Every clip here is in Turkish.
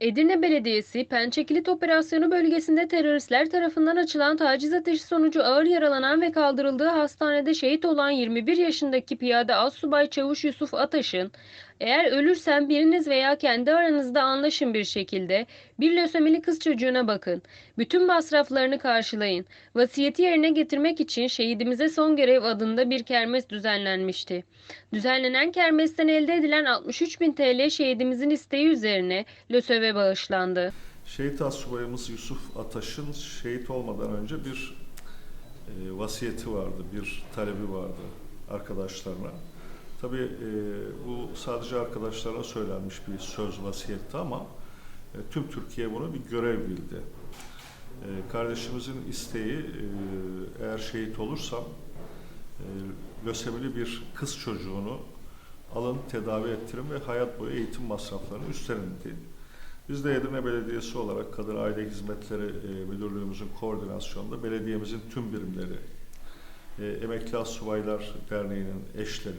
Edirne Belediyesi, Pençekilit Operasyonu bölgesinde teröristler tarafından açılan taciz ateşi sonucu ağır yaralanan ve kaldırıldığı hastanede şehit olan 21 yaşındaki piyade Assubay Çavuş Yusuf Ataş'ın, eğer ölürsem biriniz veya kendi aranızda anlaşın bir şekilde, bir lösemili kız çocuğuna bakın, bütün masraflarını karşılayın, vasiyeti yerine getirmek için şehidimize son görev adında bir kermes düzenlenmişti. Düzenlenen kermesten elde edilen 63 bin TL şehidimizin isteği üzerine LÖSEV'e bağışlandı. Şehit Asubayımız Yusuf Ataş'ın şehit olmadan önce bir e, vasiyeti vardı, bir talebi vardı arkadaşlarına. Tabii e, bu sadece arkadaşlarına söylenmiş bir söz vasiyetti ama e, tüm Türkiye bunu bir görev bildi. E, kardeşimizin isteği e, eğer şehit olursam e, lösemili bir kız çocuğunu alın tedavi ettirin ve hayat boyu eğitim masraflarını üstlenin diye. Biz de Edirne Belediyesi olarak Kadın Aile Hizmetleri e, Müdürlüğümüzün koordinasyonunda belediyemizin tüm birimleri, e, Emekli Asubaylar Derneği'nin eşleri,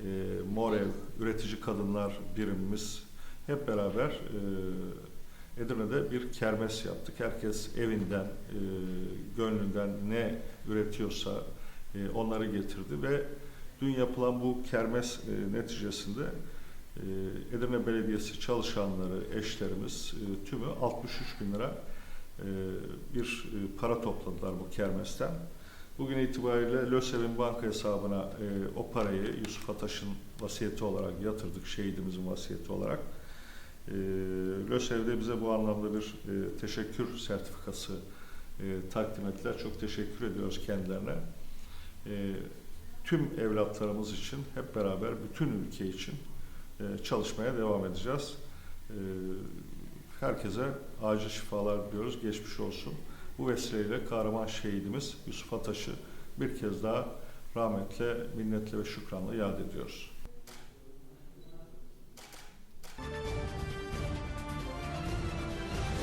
e, Morev, Üretici Kadınlar birimimiz hep beraber e, Edirne'de bir kermes yaptık. Herkes evinden, e, gönlünden ne üretiyorsa e, onları getirdi ve dün yapılan bu kermes e, neticesinde e, Edirne Belediyesi çalışanları, eşlerimiz e, tümü 63 bin lira e, bir e, para topladılar bu kermesten. Bugün itibariyle LÖSEV'in banka hesabına e, o parayı Yusuf Ataş'ın vasiyeti olarak yatırdık, şehidimizin vasiyeti olarak. E, LÖSEV de bize bu anlamda bir e, teşekkür sertifikası e, takdim ettiler. Çok teşekkür ediyoruz kendilerine. E, tüm evlatlarımız için hep beraber bütün ülke için e, çalışmaya devam edeceğiz. E, Herkese acil şifalar diliyoruz. Geçmiş olsun. Bu vesileyle kahraman şehidimiz Yusuf Ataş'ı bir kez daha rahmetle, minnetle ve şükranla yad ediyoruz.